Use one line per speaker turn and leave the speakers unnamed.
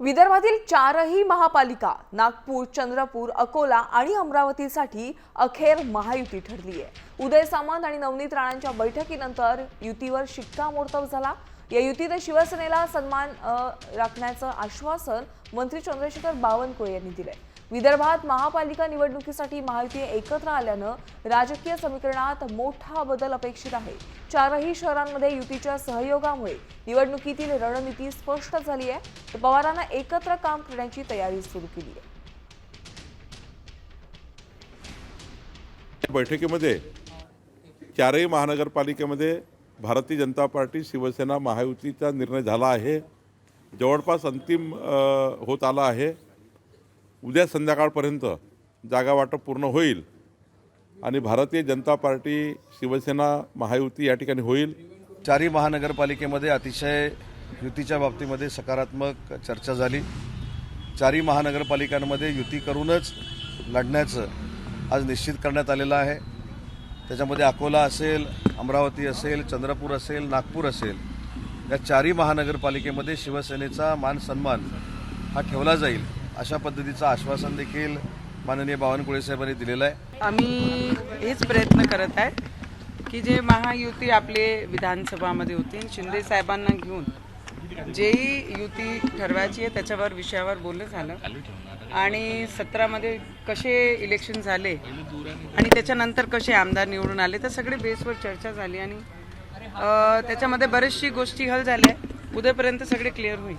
विदर्भातील चारही महापालिका नागपूर चंद्रपूर अकोला आणि अमरावतीसाठी अखेर महायुती ठरली आहे उदय सामंत आणि नवनीत राणांच्या बैठकीनंतर युतीवर शिक्कामोर्तब झाला. या युतीत शिवसेनेला सन्मान राखण्याचं आश्वासन मंत्री चंद्रशेखर बावनकुळे यांनी दिलंय. विदर्भात महापालिका निवडणुकीसाठी महायुती एकत्र आल्यानं राजकीय समीकरणात मोठा बदल अपेक्षित आहे. चारही शहरांमध्ये युतीच्या सहयोगामुळे निवडणुकीतील रणनीती स्पष्ट झाली आहे. तर पवारांना एकत्र काम करण्याची तयारी सुरू केली आहे.
बैठकीमध्ये चारही महानगरपालिकेमध्ये भारतीय जनता पार्टी शिवसेना महायुतीचा निर्णय झाला आहे. जवळपास अंतिम होत आला आहे. उद्या संध्याकाळपर्यंत जागा वाटप पूर्ण होईल आणि भारतीय जनता पार्टी शिवसेना महायुती या ठिकाणी होईल.
चारही महानगरपालिकेमध्ये अतिशय युतीच्या बाबतीमध्ये सकारात्मक चर्चा झाली. चारही महानगरपालिकांमध्ये युती करूनच लढण्याचं आज निश्चित करण्यात आलेलं आहे. त्याच्यामध्ये अकोला असेल अमरावती असेल चंद्रपूर असेल नागपूर असेल या चारही महानगरपालिकेमध्ये शिवसेनेचा मान सन्मान हा ठेवला जाईल अशा पद्धतीचं आश्वासन देखील माननीय बावनकुळे साहेबांनी दिलेलं आहे.
आम्ही हेच प्रयत्न करत आहे की जे महायुती आपले विधानसभामध्ये होती शिंदे साहेबांना घेऊन जेही युती ठरवायची आहे त्याच्यावर विषयावर बोलणं झालं. आणि सतरामध्ये कसे इलेक्शन झाले आणि त्याच्यानंतर कसे आमदार निवडून आले तर सगळे बेसवर चर्चा झाली आणि त्याच्यामध्ये बरेचशी गोष्टी हल झाल्या. उद्यापर्यंत सगळे क्लिअर होईल.